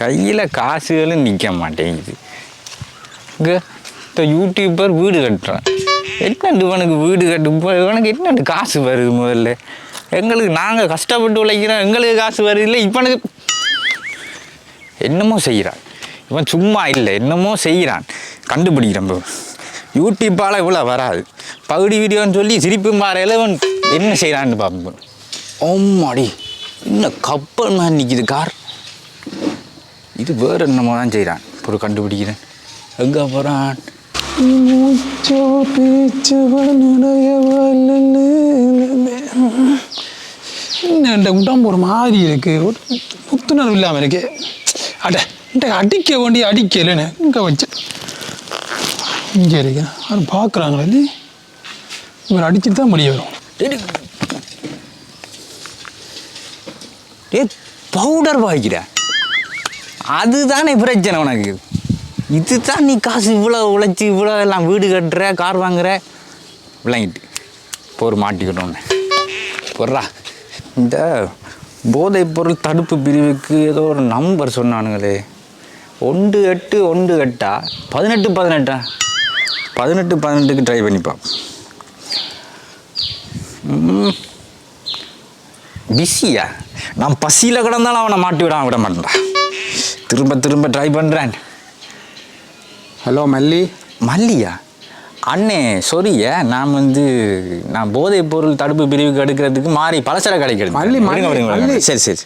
கையில் காசுகளும் நிற்க மாட்டேங்குது. இங்கே இந்த வீடு கட்டுறான். என்ன இவனுக்கு வீடு கட்டும் இப்போ இவனுக்கு என்ன காசு வருது முதல்ல? எங்களுக்கு நாங்கள் கஷ்டப்பட்டு உழைக்கிறோம் எங்களுக்கு காசு வருது இல்லை இவனுக்கு என்னமோ செய்கிறான் இவன் சும்மா இல்லை என்னமோ செய்கிறான் கண்டுபிடிக்கிறான் யூடியூப்பால் இவ்வளோ வராது. பகுடி வீடியோன்னு சொல்லி சிரிப்பு மாறையில் இவன் என்ன செய்கிறான்னு பார்ப்போம் ஓம்மாடி இன்னும் கப்பல் மாதிரி நிற்கிது கார்? இது வேறு என்னமோ தான் செய்கிறான் ஒரு கண்டுபிடிக்கிறேன். எங்கே போகிறான் என்ன இந்த உடம்பு ஒரு மாதிரி இருக்கு. ஒரு புத்துணர்வு இல்லாமல் இருக்கு. அட அடிக்க வேண்டிய அடிக்கலைன்னு இங்கே வச்சு. இங்கே இருக்கு. அது பார்க்குறாங்களே இவர் அடிச்சுட்டு தான் முடிய வரும். ஏ பவுடர் வாங்கிக்கிற அதுதானே பிரச்சனை உனக்கு. இதுதான் நீ காசு இவ்வளோ உழைச்சி இவ்வளோ எல்லாம் வீடு கட்டுற கார் வாங்குற. விளங்கிட்டு. போர் மாட்டிக்கிட்டோன்னு போடுறா இந்த போதைப் பொருள் தடுப்பு பிரிவுக்கு ஏதோ ஒரு நம்பர் சொன்னானுங்களே. ஒன்று எட்டு ஒன்று எட்டா? பதினெட்டு பதினெட்டா? பதினெட்டு பதினெட்டுக்கு ட்ரை பண்ணிப்பா பிஸியா? நான் பசியில் கிடந்தாலும் அவனை மாட்டி விடாம விட மாட்டேன்டா. திரும்ப திரும்ப ட்ரை பண்ணுறேன் ஹலோ மல்லி. மல்லியா? அண்ணே சொரிய நான் வந்து நான் போதைப் பொருள் தடுப்பு பிரிவுக்கு எடுக்கிறதுக்கு மாறி பலசர கிடைக்கிறது மல்லி, மல்லி. சரி சரி.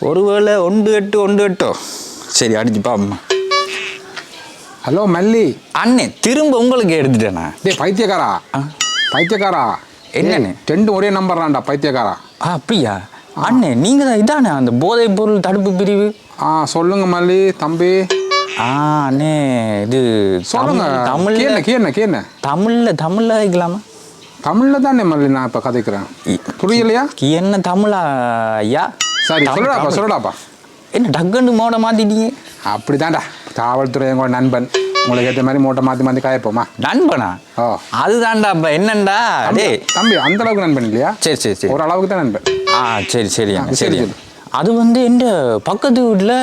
ஒருவேளை ஒன்று எட்டு ஒன்று எட்டோ? சரி அடிச்சுப்பா அம்மா. ஹலோ மல்லி. அண்ணே திரும்ப உங்களுக்கு எடுத்துட்டேண்ணா டேய் பைத்தியக்காரா. ஆ. பைத்தியக்காரா. என்னண்ணே? ஏய், ரெண்டு ஒரே நம்பர்லாம்டா பைத்தியக்காரா. ஆ அப்படியா? அண்ணே நீங்கள் தான் இதானே? அந்த போதைப் பொருள் தடுப்பு பிரிவு? ஆ சொல்லுங்க மல்லி தம்பி. ஆ அண்ணே இது சொல்லுங்க. தமிழ் கேன கேன கேன தமிழ்ல தமிழ்ல வைக்கலாமா தமிழில் தானே மல்லி நான் இப்போ கதைக்கிறேன். புரியலையா? என்ன தமிழா ஐயா? சரி சொல்லுடாப்பா. சொல்லுடாப்பா. என்ன டக்குன்னு மோட மாத்திட்டீங்க? அப்படிதான்டா. காவல்துறை எங்களோட நண்பன். உங்களுக்கு ஏற்ற மாதிரி மூட்டை மாற்றி மாற்றி காயப்போமா? நண்பனா? ஓ அதுதான்டா அப்ப என்னண்டா டேய். தம்பி அந்த அளவுக்கு நண்பன் இல்லையா? சரி சரி சரி. ஒரு அளவுக்கு தான் நண்பன். சரி ஆ, சரி, சரி. சரி. அது வந்து எந்த பக்கத்து வீட்டில்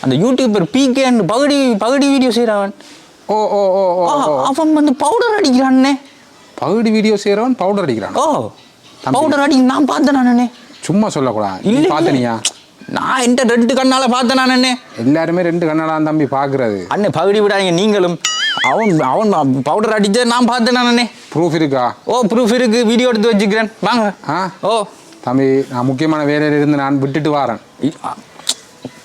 அந்த யூடியூபர் பிகேன்னு பகுடி பகுடி வீடியோ செய்கிறான் ஓ ஓ ஓ அவன் வந்து பவுடர் அடிக்கிறான்னே பகுடி வீடியோ செய்கிறவன் பவுடர் அடிக்கிறான். ஓ பவுடர் அடி நான் பார்த்தேன் நானே. சும்மா சொல்லக்கூடாது. இல்ல. பார்த்தனியா? நான் என்கிட்ட ரெண்டு கண்ணால பார்த்தேன் நானே. எல்லாருமே ரெண்டு கண்ணாடான் தம்பி பார்க்கறது. அண்ணே பகுடி விடாதீங்க நீங்களும். அவன் அவன் பவுடர் அடிச்ச நான் பார்த்தேன் நானே. ப்ரூஃப் இருக்கா? ஓ ப்ரூஃப் இருக்கு. வீடியோ எடுத்து வச்சுக்கிறேன். வாங்க. ஆ? ஓ. தம்பி நான் முக்கியமான வேலையில இருந்து நான் விட்டுட்டு வரேன்.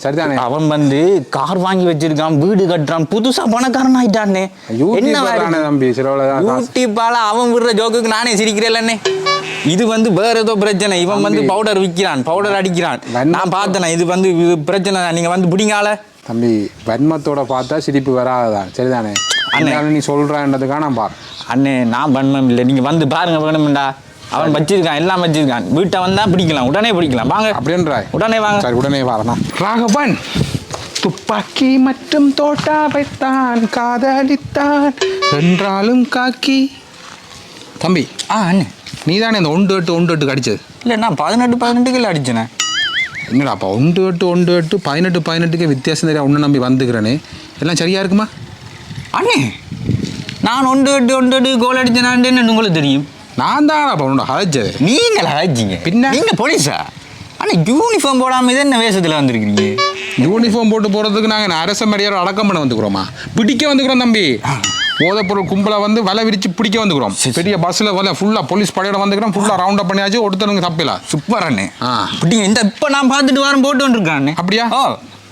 சரிதானே? அவன் வந்து கார் வாங்கி வச்சிருக்கான் வீடு கட்டுறான் புதுசா பணக்காரன் ஆயிட்டானே. தானே தம்பி யூடியூப்பால அவன் விடுற ஜோக்குக்கு நானே சிரிக்கிறேன்லண்ணே. இது வந்து வேற ஏதோ பிரச்சனை. இவன் வந்து. பவுடர் விற்கிறான் பவுடர் அடிக்கிறான். வன்மம். நான் பார்த்தேன் இது வந்து இது பிரச்சனை. நீங்க வந்து பிடிங்கால? தம்பி வன்மத்தோட பார்த்தா சிரிப்பு வராதுதான். சரிதானே? அண்ணே. நீ சொல்கிறன்றதுக்காக நான் பாரு அண்ணே நான் பண்ணம் இல்லை. நீங்க வந்து பாருங்க வேணும்டா. அவன் வச்சிருக்கான் எல்லாம் வச்சிருக்கான். வீட்டை வந்தா பிடிக்கலாம் உடனே பிடிக்கலாம். வாங்க. அப்படின்றாய். உடனே வாங்க. சரி உடனே வரணும் ராகவன் துப்பாக்கி மற்றும் தோட்டாவைத்தான் காதலித்தான். என்றாலும் காக்கி. தம்பி ஆ அண்ணே. நீ தானே இந்த ஒன்று எட்டு ஒன்று எட்டு கடிச்சது இல்லை நான் பதினெட்டு பதினெட்டு கிலோ அடிச்சேனே என்னடாப்பா ஒன்று எட்டு ஒன்று எட்டு பதினெட்டு பதினெட்டுக்கு வித்தியாசம் தெரியா ஒன்று நம்பி வந்துக்கிறேனே. எல்லாம் சரியா இருக்குமா? அண்ணே நான் ஒன்று எட்டு ஒன்று எட்டு கோல் அடிச்சேனான்னு என்ன உங்களுக்கு தெரியும்? நான் தான்ப்பா உன்னோட ஹஜ்ஜது நீங்கள் ஆச்சிங்க பின்ன? நீங்க போலீஸா? அண்ணா யூனிஃபார்ம் போடாம இது என்ன வேஷத்துல வந்திருக்கீங்க யூனிஃபார்ம் போட்டு போகிறதுக்கு நாங்கள் அரச மரியாதை அடக்கம் பண்ண வந்துக்கிறோமா? பிடிக்க வந்துக்கிறோம் தம்பி. போதைப்பொருள் கும்பலை வந்து வலை விரிச்சு பிடிக்க வந்துக்கிறோம். பெரிய பஸ்ஸில் வலை ஃபுல்லாக போலீஸ் படையோட வந்துக்கிறோம். ஃபுல்லாக ரவுண்ட் அப் பண்ணியாச்சு ஒருத்தனுக்கு தப்பில. சூப்பர் அண்ணே. ஆ. அப்படிங்க இந்த இப்போ நான் பார்த்துட்டு வாரம் போட்டு வந்துருக்கேன் அப்படியா?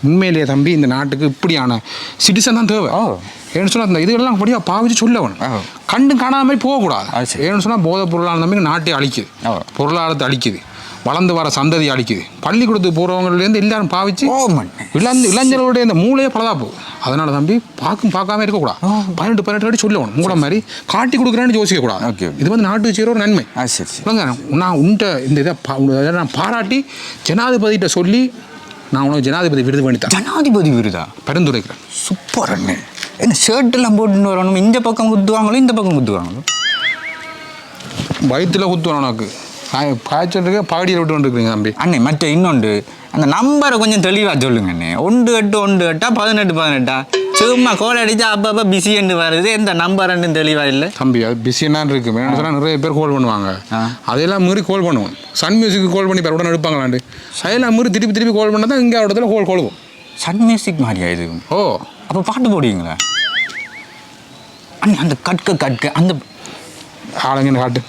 உண்மையிலேயே தம்பி இந்த நாட்டுக்கு இப்படியான சிட்டிசன் தான் தேவை. ஓ. ஏன்னு சொன்னால் இந்த இதெல்லாம் அப்படியா பாவிச்சு சொல்லவன். ஓ. கண்டு காணாத மாதிரி போகக்கூடாது. ஏன்னு சொன்னால் போதைப் பொருளான தம்பி நாட்டை அழிக்குது. பொருளாதாரத்தை அழிக்குது. வளர்ந்து வர சந்ததி அழிக்குது. பள்ளிக்கூடத்துக்கு போகிறவங்கலேருந்து எல்லாரும் பாவிச்சு இளஞ்ச இளைஞர்களுடைய இந்த மூளையே பலதா போகுது. அதனால தம்பி பார்க்கும் பார்க்காம இருக்கக்கூடாது. பதினெட்டு பதினெட்டு அடி சொல்லணும் உங்கள மாதிரி காட்டி கொடுக்குறேன்னு யோசிக்கக்கூடாது. இது வந்து நாட்டு செய்கிற ஒரு நன்மை சொல்லுங்க நான் உன்ட்ட இந்த இதை நான் பாராட்டி ஜனாதிபதிகிட்ட சொல்லி நான் உனக்கு ஜனாதிபதி விருது பண்ணித்தேன் ஜனாதிபதி விருதா? பரிந்துரைக்கிறேன். சூப்பர் அண்ணே. என்ன ஷர்ட் எல்லாம் போட்டுன்னு வரணும். இந்த பக்கம் குத்துவாங்களோ இந்த பக்கம் குத்துவாங்களோ? வயிற்றுல குத்துவேன் உனக்கு. காய்ச்சல் இருக்க பாடியில் விட்டு கொண்டு இருக்கிறீங்க தம்பி. அண்ணே மற்ற இன்னொன்று. அந்த நம்பரை கொஞ்சம் தெளிவாக சொல்லுங்க அண்ணே. ஒன்று எட்டு ஒன்று எட்டா பதினெட்டு பதினெட்டா? சும்மா கோல் அடிச்சா அப்பப்போ பிஸின்னு வருது. எந்த நம்பர்ன்னு தெளிவாக இல்லை? தம்பி அது பிஸியாக இருக்கு. வேணும்னு சொன்னால் நிறைய பேர் கால் பண்ணுவாங்க. ஆ. அதையெல்லாம் மீறி கால் பண்ணுவோம். சன் மியூசிக்கு கால் பண்ணி பேர் உடனே எடுப்பாங்களாண்டு அதெல்லாம் மீறி திருப்பி திருப்பி கால் பண்ணால் தான் இங்கே இடத்துல கால் கொள்வோம் சன் மியூசிக் மாதிரியா இது? ஓ. அப்போ பாட்டு போடுவீங்களா? அண்ணே அந்த கட்க கட்க அந்த ஆளுங்க காட்டு.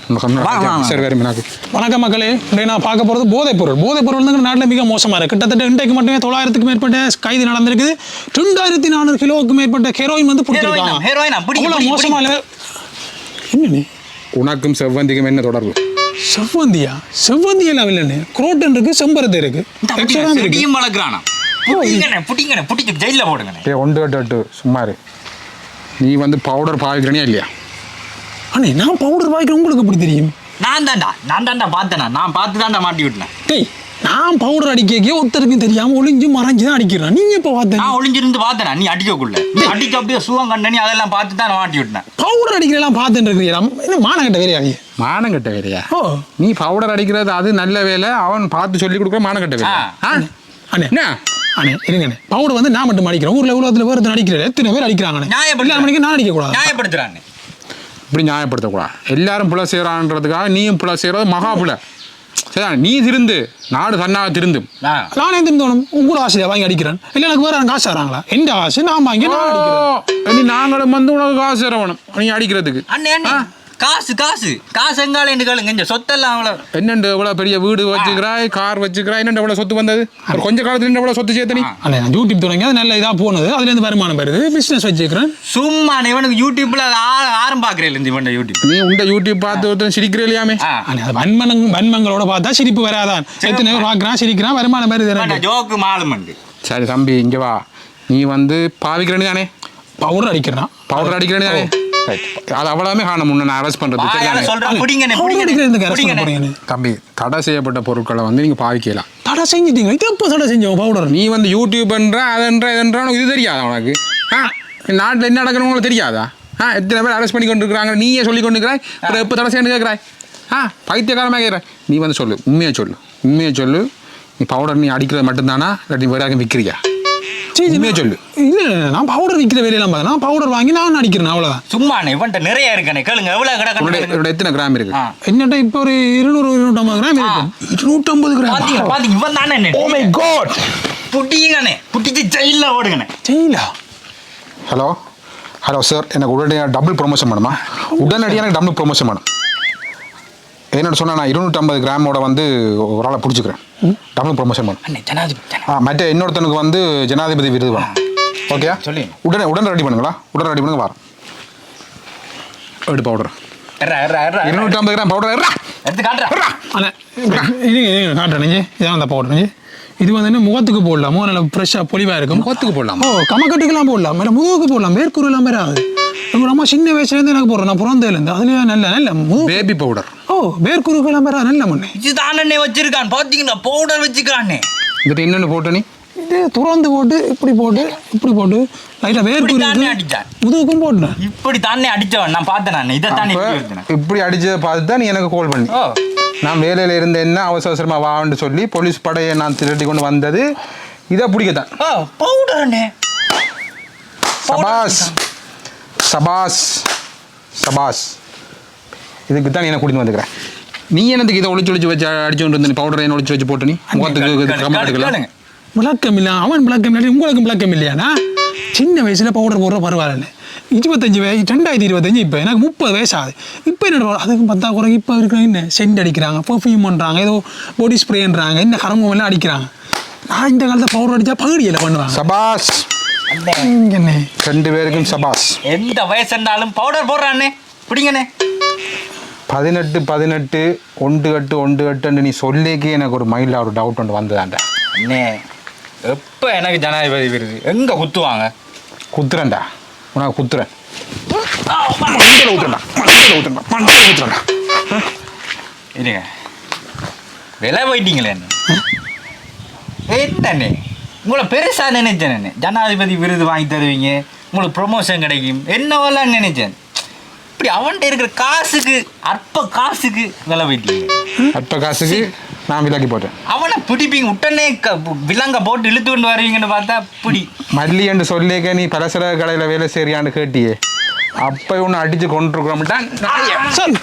சரி வேறு மீனாக்கு வணக்கம் மக்களே. இன்றைய நான் பார்க்க போகிறது போதைப் பொருள் போதைப் பொருள் வந்து நாட்டில் மிக மோசமாக இருக்குது கிட்டத்தட்ட இன்றைக்கு மட்டுமே தொள்ளாயிரத்துக்கு மேற்பட்ட கைது நடந்திருக்குது. ரெண்டாயிரத்தி நானூறு கிலோவுக்கு மேற்பட்ட ஹெரோயின் வந்து பிடிங்க, மோசமாக இல்லை. என்னண்ணே? உனக்கும் செவ்வந்திக்கும் என்ன தொடர்பு? செவ்வந்தியா? செவ்வந்தி எல்லாம் இல்லைண்ணே. குரோட்டன் இருக்கு செம்பருத்தி இருக்கு. எக்ஸ்ட்ரா இருக்கு. செடியும் வளர்க்குறானா? புட்டிங்கண்ணே புட்டிங்கண்ணே புட்டிக்கு ஜெயிலில் போடுங்கண்ணே. ஏ ஒன்று எட்டு எட்டு சும்மா இரு. நீ வந்து பவுடர் பாவிக்கிறனியா இல்லையா? அண்ணே நான் பவுடர் வாய்க்கிறேன் உங்களுக்கு எப்படி தெரியும்? நான் தான்டா நான் தான்டா பார்த்தேனா நான் பார்த்து தான்டா மாட்டி விட்டேன். டேய் நான் பவுடர் அடிக்க ஒருத்தருக்கும் தெரியாம ஒளிஞ்சு மறைஞ்சு தான் அடிக்கிறேன். நீங்க இப்போ பார்த்தேன் நான் ஒளிஞ்சிருந்து பார்த்தேனா நீ அடிக்கக்குள்ள. நீ அடிக்க அப்படியே சுகம் கண்டனி அதெல்லாம் பார்த்து தான் நான் மாட்டி விட்டேன். பவுடர் அடிக்கிறலாம் பார்த்துட்டு இருக்கிறீங்களா என்ன மானகட்ட வேலையாடி மானம் கட்ட வேலையா? ஓ. நீ பவுடர் அடிக்கிறது அது நல்ல வேலை அவன் பார்த்து சொல்லி கொடுக்குற மானம் கட்ட வேலை? அண்ணே. என்ன? அண்ணே இருங்கண்ணே பவுடர் வந்து நான் மட்டும் அடிக்கிறேன். ஊர்ல உலகத்துல வேறு அடிக்கிறேன் எத்தனை பேர் அடிக்கிறாங்கண்ணே நியாயப்படுத்து. எல்லாரும் மணிக்கு நான் அடிக்க கூடாது நியாயப்படுத்துறானே இப்படி நியாயப்படுத்தக்கூடாது. எல்லாரும் புல செய்கிறான்றதுக்காக நீயும் புல செய்கிறது மகா புல சரியா? நீ திருந்து நாடு தன்னாக திருந்தும். நானே திருந்தோணும். உங்களோட ஆசையை வாங்கி அடிக்கிறேன். இல்லை எனக்கு வேற காசு தராங்களா? எந்த ஆசை? நான் வாங்கி நான் அடிக்கிறேன். ஓ, நீ நாங்களும் வந்து உனக்கு காசு தரணும். நீ அடிக்கிறதுக்கு. அண்ணே அண்ணே. காசு காசு. காசு எங்கால என்று கேளுங்க இந்த சொத்தெல்லாம் அவ்வளோ என்னண்டு இவ்வளோ பெரிய வீடு வச்சுக்கிறாய் கார் வச்சுக்கிறாய் என்னண்டு இவ்வளோ சொத்து வந்தது? ஒரு கொஞ்ச காலத்துல எவ்வளோ சொத்து சேர்த்து நீ? அண்ணே நான் யூடியூப் தொடங்கி அது நல்ல இதாக போனது. அதுலேருந்து வருமானம் வருது. பிஸ்னஸ் வச்சுக்கிறேன். சும்மா இவனுக்கு யூடியூப்ல ஆரம் பார்க்குறேன் இந்த இவன் யூடியூப் நீ உண்ட யூடியூப் பார்த்து ஒருத்தன் சிரிக்கிற இல்லையாமே ஆ. அண்ணே அது வன்மனங் வன்மங்களோட பார்த்தா சிரிப்பு வராதான் எத்தனை பேர் பார்க்குறான் சிரிக்கிறான் வருமானம் வருது ஜோக்கு மாலுமண்டு சரி தம்பி இங்கே வா. நீ வந்து பாவிக்கிறனு தானே? பவுடர் அடிக்கிறான்? பவுடர் அடிக்கிறனு தானே. அது அவ்வளவுமே காணும். முன்ன நான் அரெஸ்ட் பண்றது. தம்பி தடை செய்யப்பட்ட பொருட்களை வந்து நீங்க பாவிக்கலாம். தடை செஞ்சிட்டீங்க. இது எப்போ தடை செஞ்சோம் பவுடர் நீ வந்து யூடியூப்ன்ற அதன்ற இதன்ற இது தெரியாதா உனக்கு? ஆ? நாட்டில் என்ன நடக்கணும் உங்களுக்கு தெரியாதா? ஆ? எத்தனை பேர் அரெஸ்ட் பண்ணி கொண்டு இருக்கிறாங்க நீயே சொல்லி கொண்டு இருக்கிறாய் அப்புறம் எப்போ தடை செய்யணும் கேட்குறாய்? ஆ? பைத்தியக்காரமாக கேட்குறேன் நீ வந்து சொல்லு. உண்மையை சொல்லு. உண்மையை சொல்லு. நீ பவுடர் நீ அடிக்கிறது மட்டும்தானா? இல்லாட்டி வேற யாருக்கும் விற்கிறியா? உண்மையை சொல்லு. இல்ல இல்ல, நான் பவுடர் விற்கிற வேலையெல்லாம் பார்த்தேன் நான் பவுடர் வாங்கி நான் அடிக்கிறேன் அவ்வளோதான் சும்மாண்ணே இவன்ட்ட நிறைய இருக்கண்ணே. கேளுங்க எவ்வளவு கிடக்கு எத்தனை கிராம் இருக்கு? என்னட்ட இப்போ ஒரு இருநூறு இருநூற்றம்பது கிராம் இருக்கும் இருநூற்றம்பது பாத்தீங்க கிராம் பாத்தீங்க இவன் தானே ஓ மை காட் புட்டிங்கண்ணே புட்டிச்சு ஜெயிலில் ஓடுங்கண்ணே. செய்யலா ஹலோ ஹலோ சார் எனக்கு உடனடியாக டபுள் ப்ரொமோஷன் பண்ணுமா உடனடியாக எனக்கு டபுள் ப்ரொமோஷன் பண்ணும் என்னென்னு சொன்னால் நான் இருநூற்றம்பது கிராமோட வந்து ஒரு ஆளை பிடிச்சிக்கிறேன் டபுள் ப்ரொமோஷன் அண்ணே ஜனாதிபதி ஜனா- ஆ மற்ற இன்னொருத்தனுக்கு வந்து ஜனாதிபதி விருது வேணும். ஓகே சொல்லி. உடனே உடனே ரெடி பண்ணுங்களா? உடனே ரெடி பண்ணுங்க வரேன் எடு பவுடர். இருநூற்றம்பது கிராம் பவுடர் எடுத்து காட்டுறேன் நெஞ்சு. இதான் அந்த பவுடர் நெஞ்சு. இது வந்து என்ன முகத்துக்கு போடலாம்? நல்லா ஃப்ரெஷ்ஷாக பொலிவாக இருக்கும்? முகத்துக்கு போடலாமா? ஓ கமக்கட்டுக்கெல்லாம் போடலாம். இல்லை முதுகுக்கு போடலாம். வேர்க்குருலாம் வராது அம்மா சின்ன வயசுலேருந்து எனக்கு போடுறேன் நான் பிறந்ததுலேருந்து. அதுலேயே நல்ல நல்ல பேபி பவுடர் ஓ வேர்க்குருக்கெல்லாம் வராது நல்ல மண்ணு இதுதானே வச்சிருக்கான். பாத்தீங்கன்னா பவுடர் வச்சுக்கிறானே. இதுட்டு என்னென்னு போட்டு நீ? இது துறந்து போட்டு இப்படி போட்டு இப்படி போட்டு லைட்டாக வேர்க்குரு அடிச்சான் முதுகுக்கும் போட்டேன். இப்படி தானே அடிச்சவன் நான் பார்த்தேன் நான். இதை தானே இப்படி அடிச்சதை பார்த்து தான் நீ எனக்கு கால் பண்ணி. நான் வேலையில் இருந்தேன்னா அவசர அவசரமா வான்னு சொல்லி போலீஸ் படையை நான் திரட்டி கொண்டு வந்தது. இதை பிடிக்கத்தான். பவுடர் அண்ணே. சபாஸ் சபாஸ் சபாஸ் இதுக்கு தான் என்ன கூட்டிட்டு வந்துக்கிறேன் நீ என்னத்துக்கு இதை ஒளிச்சு ஒளிச்சு வச்சு அடிச்சு கொண்டு வந்து பவுடரை என்ன ஒளிச்சு வச்சு போட்டு நீ? முகத்துக்கு. விளக்கம் இல்லை அவன் விளக்கம் இல்லை உங்களுக்கு விளக்கம் இல்லையாண்ணா? சின்ன வயசில் பவுடர் போடுற பரவாயில்ல இருபத்தஞ்சு வயசு ரெண்டாயிரத்தி இருபத்தஞ்சு இப்போ எனக்கு முப்பது வயசு ஆகுது இப்போ என்ன அதுக்கு பத்தா குறை இப்போ இருக்கிற என்ன? சென்ட் அடிக்கிறாங்க பர்ஃப்யூம் பண்ணுறாங்க ஏதோ பாடி ஸ்ப்ரேன்றாங்க என்ன கரம்பம் எல்லாம் அடிக்கிறாங்க. நான் இந்த காலத்தில் பவுடர் அடித்தா பகுதியில் பண்ணுவாங்க. சபாஸ் ரெண்டு பேருக்கும் சபாஸ் எந்த வயசு இருந்தாலும் பவுடர் போடுறானே பிடிங்கண்ணே. பதினெட்டு பதினெட்டு ஒன்று கட்டு ஒன்று கட்டுன்னு நீ சொல்லிக்கே எனக்கு ஒரு மைண்டில் ஒரு டவுட் ஒன்று வந்ததாண்டா. அண்ணே எப்போ எனக்கு ஜனாதிபதி விருது? எங்க குத்துவாங்க? குத்துறேன்டா. உனக்கு குத்துறேன். மண்டையில் ஊத்துறேன்டா மண்டையில் ஊத்துறேன்டா மண்டையில் ஊத்துறேன்டா இருங்க. விலை போயிட்டீங்களே என்னண்ணே? உங்களை பெருசா நினைச்சேன் ஜனாதிபதி விருது வாங்கி தருவீங்க. உங்களுக்கு ப்ரொமோஷன் கிடைக்கும். என்னவெல்லாம் நினைச்சேன்? எப்படி அவன்கிட்ட இருக்கிற காசுக்கு அற்ப காசுக்கு விலை போயிட்டீங்க அற்ப காசுக்கு நான் விலக்கி போட்டேன். அவனை பிடிப்பீங்க. உடனே விலங்க போட்டு இழுத்து கொண்டு வருவீங்கன்னு பார்த்தா பிடி. மல்லி என்று சொல்லிக்க நீ பலசர கடையில் வேலை செய்றியான்னு கேட்டியே. அப்போ ஒன்று அடிச்சு கொண்டிருக்கிறோம்ட்டான் சார்.